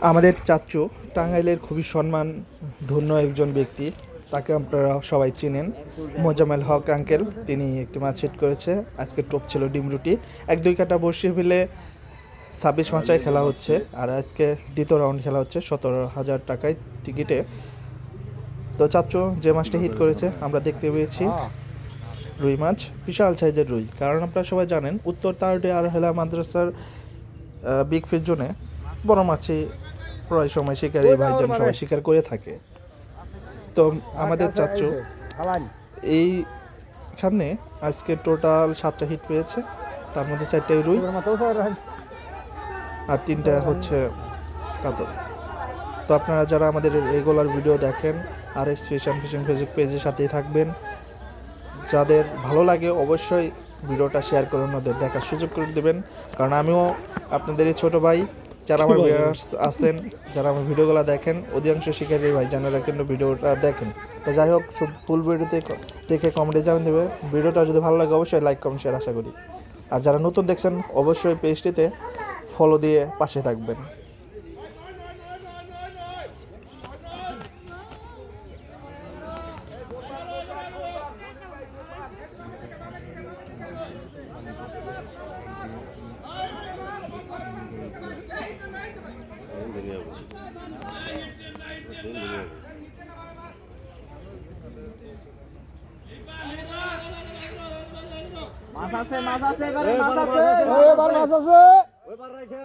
আমাদের চাচ্চু টাঙ্গাইলের খুবই সম্মান, ধন্য একজন ব্যক্তি। তাকে আপনারা সবাই চিনেন। মোজামেল হক আঙ্কেল, তিনি একটি মাছ হিট করেছে। আজকে টপ ছিল ডিম রুটি। এক দুই কাটা বসিয়ে ফেলে ছাব্বিশ মাচায় খেলা হচ্ছে। আর আজকে দ্বিতীয় রাউন্ড খেলা হচ্ছে সতেরো হাজার টাকায় টিকিটে তো চাচ্চু যে মাছটা হিট করেছে, আমরা দেখতে পেয়েছি। রুই মাছ, বিশাল সাইজের রুই। কারণ আপনারা সবাই জানেন, উত্তর তারডে আর হেলা মাদ্রাসার বিগ ফিশ জোনে বড় মাছই প্রায় সময় শিকার এই ভাইজান সবাই শিকার করে থাকে। তো আমাদের চাচ্চু এখানে আজকে টোটাল সাতটা হিট পেয়েছে। তার মধ্যে চারটাই রুই। আর তিনটা হচ্ছে কাতল। তো আপনারা যারা আমাদের রেগুলার ভিডিও দেখেন আর এস ফিশন ফিশিং ফেসবুক পেজের সাথেই থাকবেন। যাদের ভালো লাগে অবশ্যই ভিডিওটা শেয়ার করে ওনাদের দেখার সুযোগ করে দেবেন। কারণ আমিও আপনাদের এই ছোটো ভাই যারা আমার ভিউয়ার্স আছেন যারা আমার ভিডিওগুলো দেখেন অধিকাংশ শিকারী ভাই যারা কিন্তু ভিডিওটা দেখেন। তো যাই হোক সব ফুল ভিডিওতে দেখে কমেন্টে জানান দেবে। ভিডিওটা যদি ভালো লাগে অবশ্যই লাইক কমেন্ট শেয়ার আশা করি। আর যারা নতুন দেখছেন অবশ্যই পেজটিতে ফলো দিয়ে পাশে থাকবেন। মাছ আছে মাছ আছে এবারে মাছ আছে। এবার মাছ আছে। এবার রাখা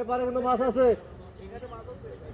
এবারে কিন্তু মাছ আছে। আমরা কি